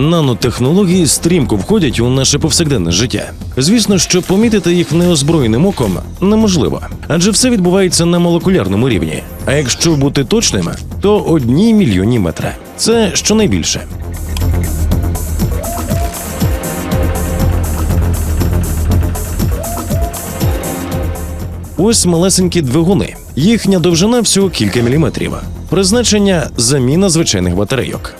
Нанотехнології стрімко входять у наше повсякденне життя. Звісно, що помітити їх неозброєним оком неможливо, адже все відбувається на молекулярному рівні. А якщо бути точним, то одній мільйоні метра. Це щонайбільше. Ось малесенькі двигуни. Їхня довжина всього кілька міліметрів. Призначення заміна звичайних батарейок.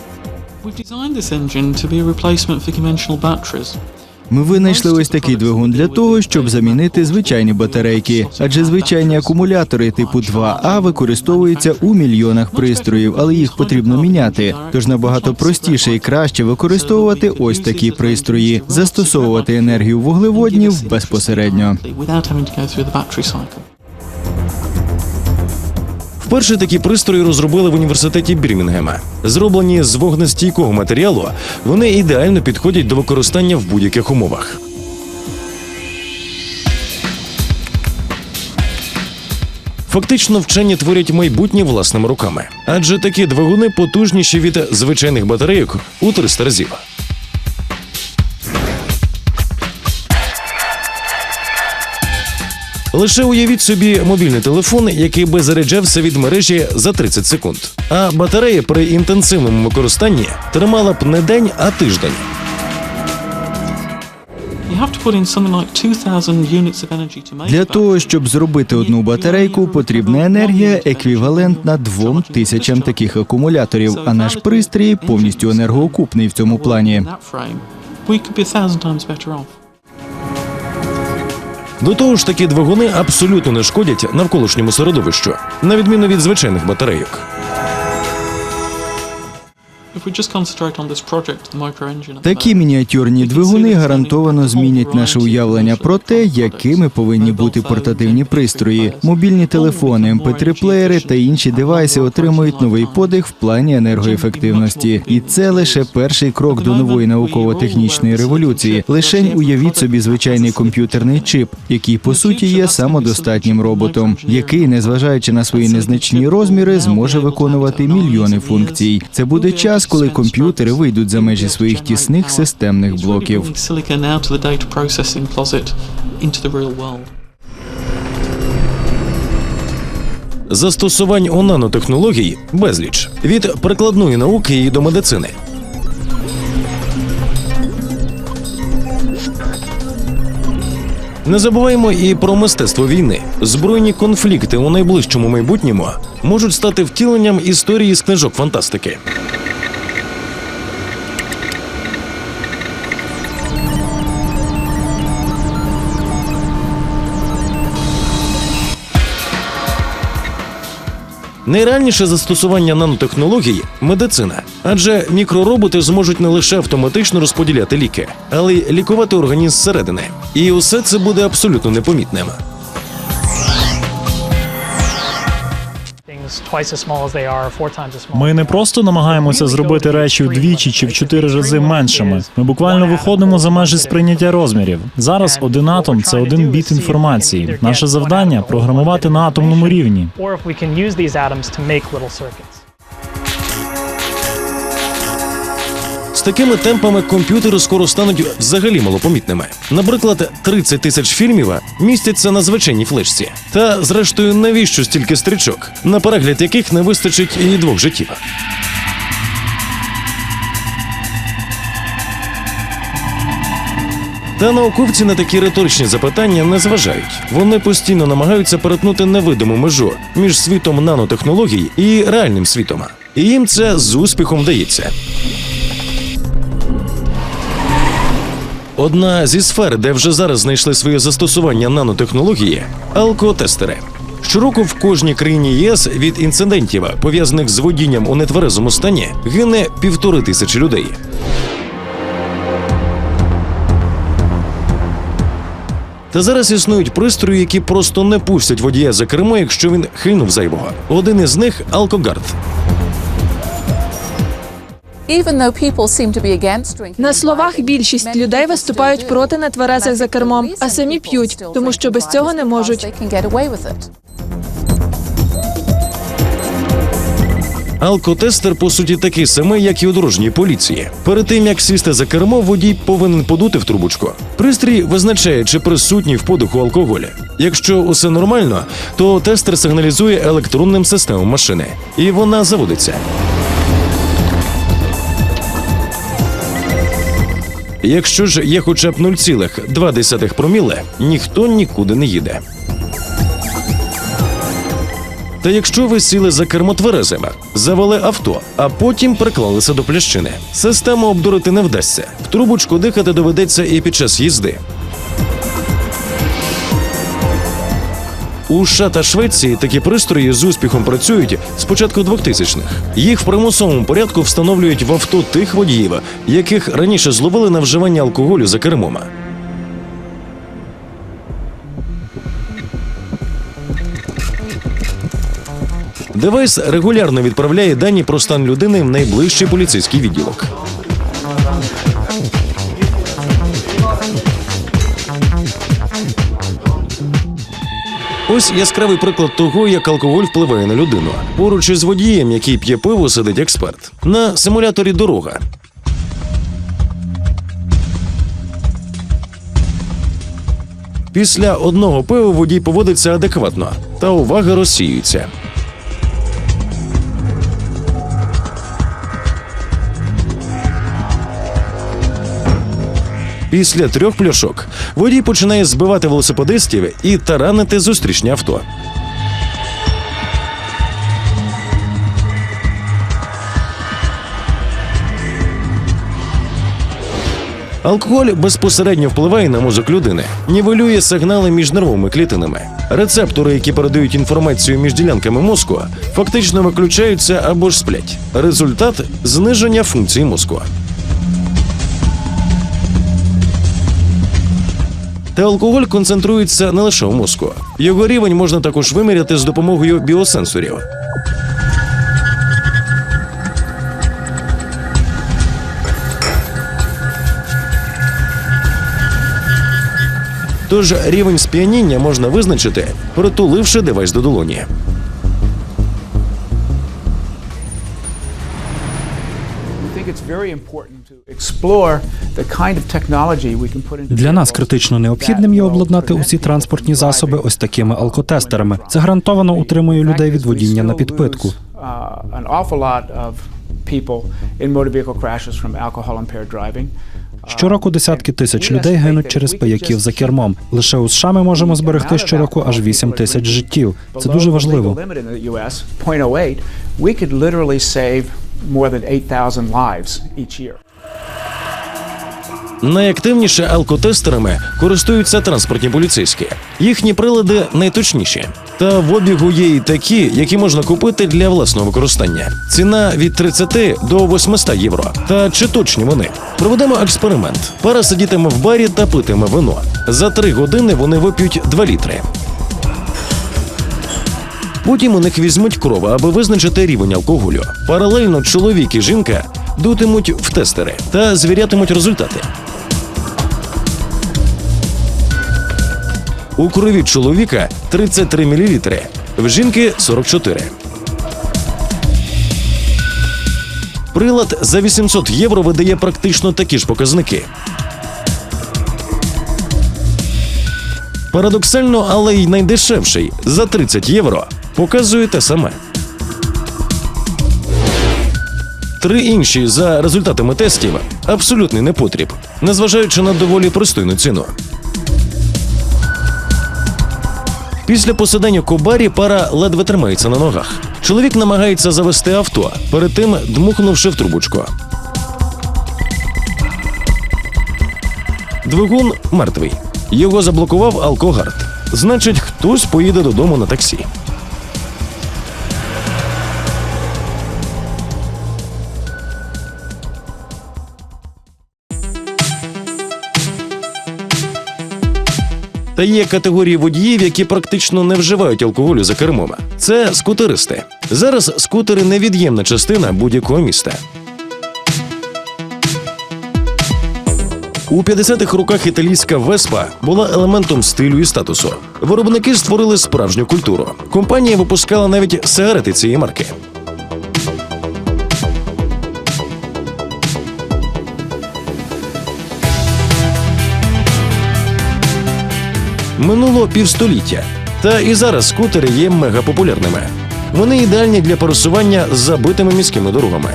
Ми винайшли ось такий двигун для того, щоб замінити звичайні батарейки, адже звичайні акумулятори типу 2А використовуються у мільйонах пристроїв, але їх потрібно міняти. Тож набагато простіше і краще використовувати ось такі пристрої, застосовувати енергію вуглеводнів безпосередньо. Вперше такі пристрої розробили в університеті Бірмінгема. Зроблені з вогнестійкого матеріалу, вони ідеально підходять до використання в будь-яких умовах. Фактично, вчені творять майбутнє власними руками, адже такі двигуни потужніші від звичайних батарейок у 300 разів. Лише уявіть собі мобільний телефон, який би заряджався від мережі за 30 секунд. А батарея при інтенсивному використанні тримала б не день, а тиждень. You have to put in something like 2,000 units of energy to make Для того, щоб зробити одну батарейку, потрібна енергія еквівалентна двом тисячам таких акумуляторів. А наш пристрій повністю енергоокупний в цьому плані. До того ж, такі двигуни абсолютно не шкодять навколишньому середовищу, на відміну від звичайних батарейок. Такі moment, мініатюрні двигуни гарантовано змінять наше уявлення про те, якими повинні бути портативні пристрої. Мобільні телефони, mp3-плеєри та інші девайси отримують новий подих в плані енергоефективності. І це лише перший крок до нової науково-технічної революції. Лишень уявіть собі звичайний комп'ютерний чип, який по суті є самодостатнім роботом, який, незважаючи на свої незначні розміри, зможе виконувати мільйони функцій. Це буде час, коли комп'ютери вийдуть за межі своїх тісних системних блоків. Застосувань у нанотехнологій безліч від прикладної науки і до медицини. Не забуваємо і про мистецтво війни. Збройні конфлікти у найближчому майбутньому можуть стати втіленням історії з книжок фантастики. Найреальніше застосування нанотехнологій медицина, адже мікророботи зможуть не лише автоматично розподіляти ліки, але й лікувати організм зсередини. І усе це буде абсолютно непомітним. Ми не просто намагаємося зробити речі вдвічі чи в чотири рази меншими. Ми буквально виходимо за межі сприйняття розмірів. Зараз один атом це один біт інформації. Наше завдання програмувати на атомному рівні. З такими темпами комп'ютери скоро стануть взагалі малопомітними. Наприклад, 30 тисяч фільмів містяться на звичайній флешці. Та, зрештою, навіщо стільки стрічок, на перегляд яких не вистачить і двох життів. Та науковці на такі риторичні запитання не зважають. Вони постійно намагаються перетнути невидиму межу між світом нанотехнологій і реальним світом. І їм це з успіхом вдається. Одна зі сфер, де вже зараз знайшли своє застосування нанотехнології алкотестери. Щороку в кожній країні ЄС від інцидентів, пов'язаних з водінням у нетверезому стані, гине півтори тисячі людей. Та зараз існують пристрої, які просто не пустять водія за кермо, якщо він хильнув зайвого. Один із них алкогард. На словах більшість людей виступають проти нетверезих за кермом, а самі п'ють, тому що без цього не можуть. Алкотестер, по суті, такий самий, як і у дорожній поліції. Перед тим як сісти за кермо, водій повинен подути в трубочку. Пристрій визначає, чи присутній в подиху алкоголя. Якщо усе нормально, то тестер сигналізує електронним системам машини, і вона заводиться. Якщо ж є хоча б 0,2 проміле, ніхто нікуди не їде. Та якщо ви сіли за кермо тверезими, завели авто, а потім приклалися до плящини, систему обдурити не вдасться. В трубочку дихати доведеться і під час їзди. У США та Швеції такі пристрої з успіхом працюють з початку 2000-х. Їх в примусовому порядку встановлюють в авто тих водіїв, яких раніше зловили на вживання алкоголю за кермом. Девайс регулярно відправляє дані про стан людини в найближчий поліцейський відділок. Ось яскравий приклад того, як алкоголь впливає на людину. Поруч із водієм, який п'є пиво, сидить експерт. На симуляторі дорога. Після одного пива водій поводиться адекватно, та увага розсіюється. Після трьох пляшок водій починає збивати велосипедистів і таранити зустрічні авто. Алкоголь безпосередньо впливає на мозок людини, нівелює сигнали між нервовими клітинами. Рецептори, які передають інформацію між ділянками мозку, фактично виключаються або ж сплять. Результат зниження функції мозку. Та алкоголь концентрується не лише у мозку. Його рівень можна також виміряти з допомогою біосенсорів. Тож рівень сп'яніння можна визначити, притуливши девайс до долоні. Для нас критично необхідним є обладнати усі транспортні засоби ось такими алкотестерами. Це гарантовано утримує людей від водіння на підпитку. uh, driving. Щороку десятки тисяч людей гинуть через пияків за кермом. Лише у США ми можемо зберегти щороку аж 8 тисяч життів. Це дуже важливо. Below the legal limit in the US, 0.08, we could literally save more than 8,000 lives each year. Найактивніше алкотестерами користуються транспортні поліцейські. Їхні прилади найточніші. Та в обігу є і такі, які можна купити для власного використання. Ціна від 30 до 800 євро. Та чи точні вони? Проведемо експеримент. Пара сидітиме в барі та питиме вино. За три години вони вип'ють 2 літри. Потім у них візьмуть кров, аби визначити рівень алкоголю. Паралельно чоловік і жінка дутимуть в тестери та звірятимуть результати. У крові чоловіка 33 мл, в жінки 44. Прилад за 800 євро видає практично такі ж показники. Парадоксально, але й найдешевший за 30 євро показує те саме. Три інші за результатами тестів абсолютний непотріб, незважаючи на доволі пристойну ціну. Після посидання кобарі пара ледве тримається на ногах. Чоловік намагається завести авто, перед тим дмухнувши в трубочку. Двигун мертвий. Його заблокував алкогард. Значить, хтось поїде додому на таксі. Та є категорії водіїв, які практично не вживають алкоголю за кермом. Це скутеристи. Зараз скутери невід'ємна частина будь-якого міста. У 50-х роках італійська Веспа була елементом стилю і статусу. Виробники створили справжню культуру. Компанія випускала навіть сигарети цієї марки. Минуло півстоліття. Та і зараз скутери є мегапопулярними. Вони ідеальні для пересування забитими міськими дорогами.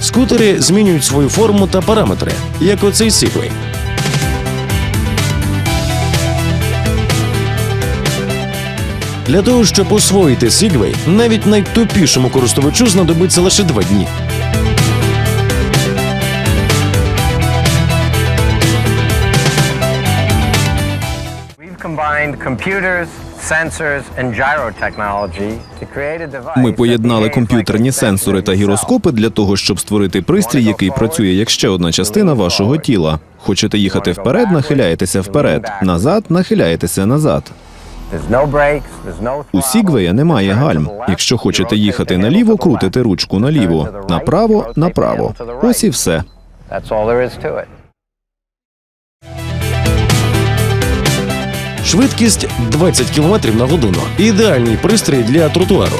Скутери змінюють свою форму та параметри, як оцей Segway. Для того, щоб освоїти Segway, навіть найтупішому користувачу знадобиться лише два дні. Ми поєднали комп'ютерні сенсори та гіроскопи для того, щоб створити пристрій, який працює як ще одна частина вашого тіла. Хочете їхати вперед, нахиляєтеся вперед, назад, нахиляєтеся назад. There's no brakes, there's no У. Сігвея немає гальм. Якщо хочете їхати наліво, крутите ручку наліво, направо, направо. Ось і все. Швидкість 20 км на годину. Ідеальний пристрій для тротуару.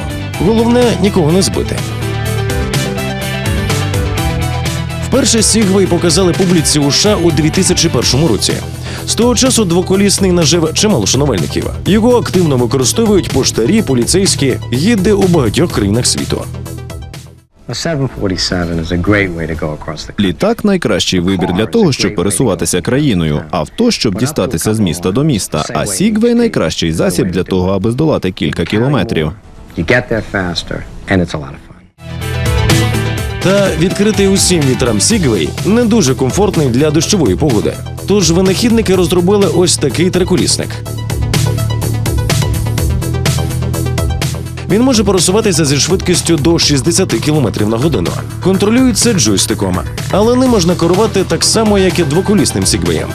Головне нікого не збити. Вперше Segway показали публіці у США у 2001 році. З того часу двоколісний нажив чимало шанувальників. Його активно використовують поштарі, поліцейські, гіди у багатьох країнах світу. A 747 is a great way to go across the Літак найкращий вибір для того, щоб пересуватися країною, авто, щоб дістатися з міста до міста. А Сігвей найкращий засіб для того, аби здолати кілька кілометрів. Та відкритий усім вітрам Segway не дуже комфортний для дощової погоди. Тож винахідники розробили ось такий триколісник. Він може пересуватися зі швидкістю до 60 км на годину. Контролюється джойстиком, але не можна керувати так само, як і двоколісним Segway.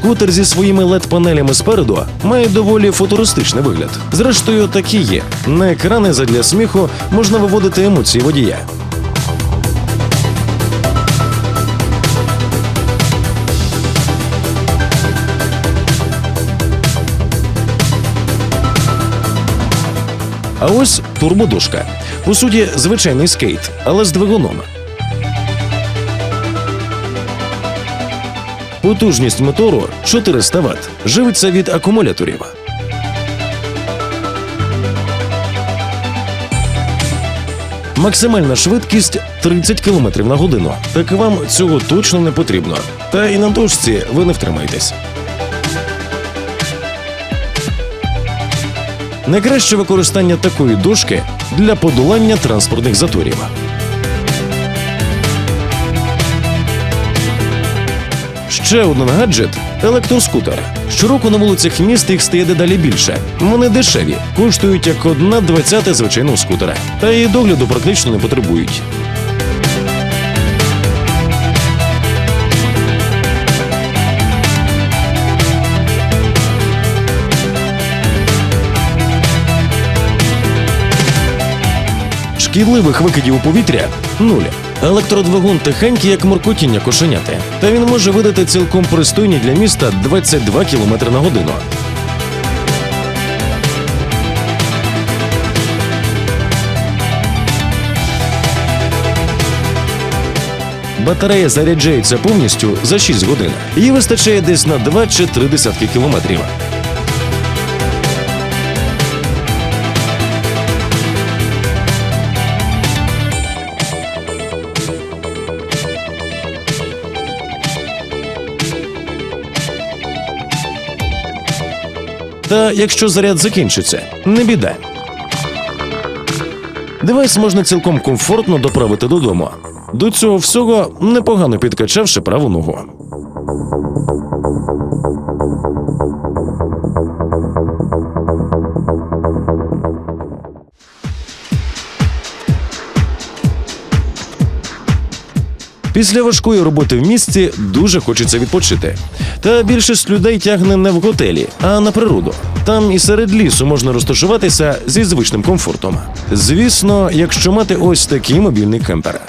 Скутер зі своїми led панелями спереду має доволі футуристичний вигляд. Зрештою, такі є. На екрани задля сміху можна виводити емоції водія. А ось турбодушка. По суті, звичайний скейт, але з двигуном. Потужність мотору 400 Вт. Живиться від акумуляторів. Максимальна швидкість 30 км на годину. Так вам цього точно не потрібно. Та і на дошці ви не втримаєтесь. Найкраще використання такої дошки для подолання транспортних заторів. Ще один гаджет електроскутер. Щороку на вулицях міст їх стає дедалі більше. Вони дешеві, коштують як одна двадцята звичайного скутера. Та і догляду практично не потребують. Шкідливих викидів у повітря нуль. Електродвигун тихенький, як моркотіння кошеняти. Та він може видати цілком пристойні для міста 22 км на годину. Батарея заряджається повністю за 6 годин. Її вистачає десь на 2 чи 3 десятки кілометрів. Та якщо заряд закінчиться, не біда. Девайс можна цілком комфортно доправити додому. До цього всього непогано підкачавши праву ногу. Після важкої роботи в місті дуже хочеться відпочити. Та більшість людей тягне не в готелі, а на природу. Там і серед лісу можна розташуватися зі звичним комфортом. Звісно, якщо мати ось такий мобільний кемпер.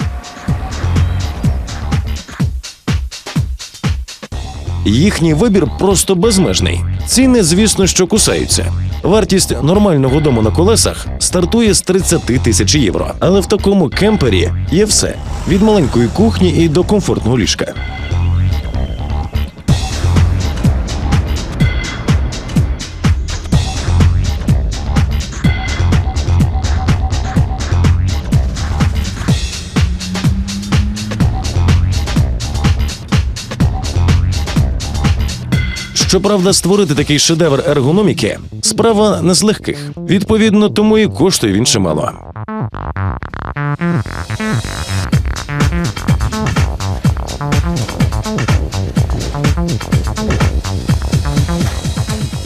Їхній вибір просто безмежний. Ціни, звісно, що кусаються. Вартість нормального дому на колесах стартує з 30 тисяч євро. Але в такому кемпері є все від маленької кухні і до комфортного ліжка. Щоправда, створити такий шедевр ергономіки справа не з легких. Відповідно, тому і коштує він чимало.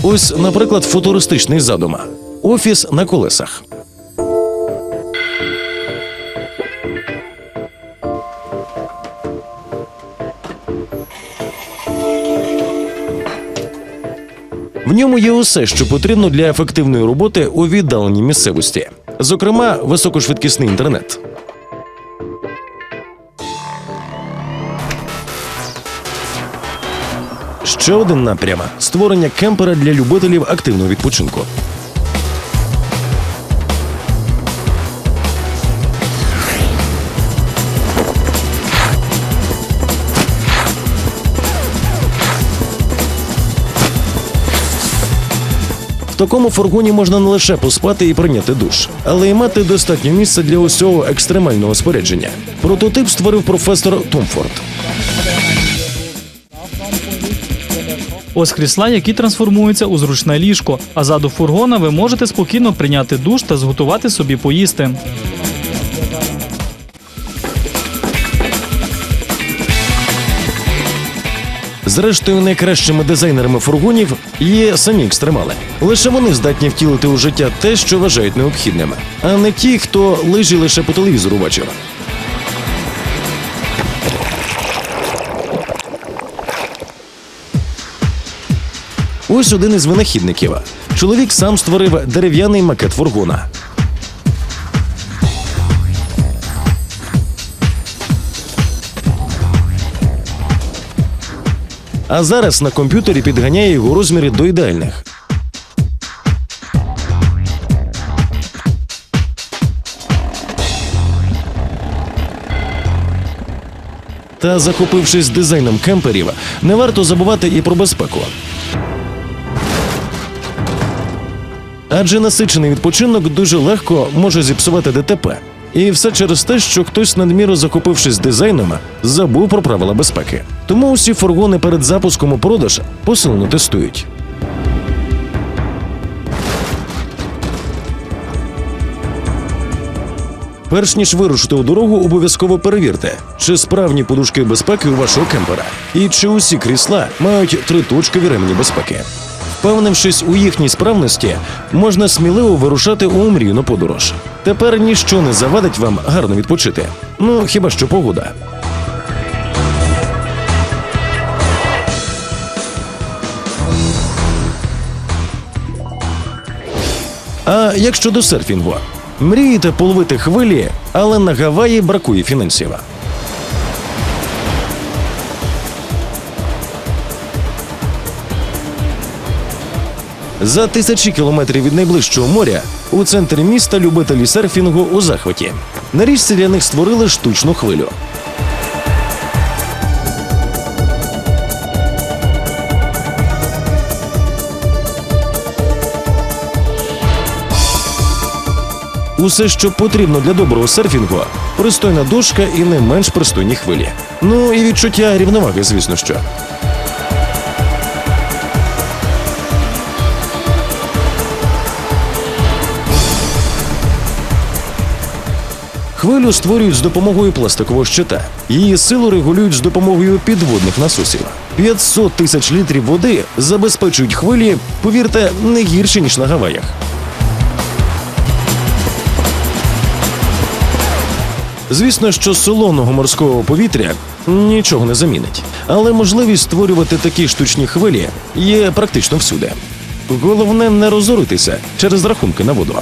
Ось, наприклад, футуристичний задум. Офіс на колесах. Ньому є усе, що потрібно для ефективної роботи у віддаленій місцевості, зокрема, високошвидкісний інтернет. Ще один напрямок створення кемпера для любителів активного відпочинку. Такому фургоні можна не лише поспати і прийняти душ, але й мати достатньо місця для усього екстремального спорядження. Прототип створив професор Томфорд. Ось крісла, які трансформуються у зручне ліжко. А заду фургона ви можете спокійно прийняти душ та зготувати собі поїсти. Зрештою, найкращими дизайнерами фургонів є самі екстремали. Лише вони здатні втілити у життя те, що вважають необхідним, а не ті, хто лижі лише по телевізору бачив. Ось один із винахідників. Чоловік сам створив дерев'яний макет фургона. А зараз на комп'ютері підганяє його розміри до ідеальних. Та захопившись дизайном кемперів, не варто забувати і про безпеку. Адже насичений відпочинок дуже легко може зіпсувати ДТП. І все через те, що хтось надміру захопившись дизайном, забув про правила безпеки. Тому усі фургони перед запуском у продаж посилено тестують. Перш ніж вирушити у дорогу, обов'язково перевірте, чи справні подушки безпеки у вашого кемпера, і чи усі крісла мають триточкові ремені безпеки. Впевнившись у їхній справності, можна сміливо вирушати у омрійну подорож. Тепер ніщо не завадить вам гарно відпочити. Ну хіба що погода. А як щодо серфінгу? Мрієте половити хвилі, але на Гаваї бракує фінансів. За тисячі кілометрів від найближчого моря у центрі міста любителі серфінгу у захваті. На річці для них створили штучну хвилю. Усе, що потрібно для доброго серфінгу, пристойна дошка і не менш пристойні хвилі. Ну і відчуття рівноваги, звісно що. Хвилю створюють з допомогою пластикового щита. Її силу регулюють з допомогою підводних насосів. 500 тисяч літрів води забезпечують хвилі, повірте, не гірше ніж на Гаваях. Звісно, що солоного морського повітря нічого не замінить, але можливість створювати такі штучні хвилі є практично всюди. Головне не розоритися через рахунки на воду.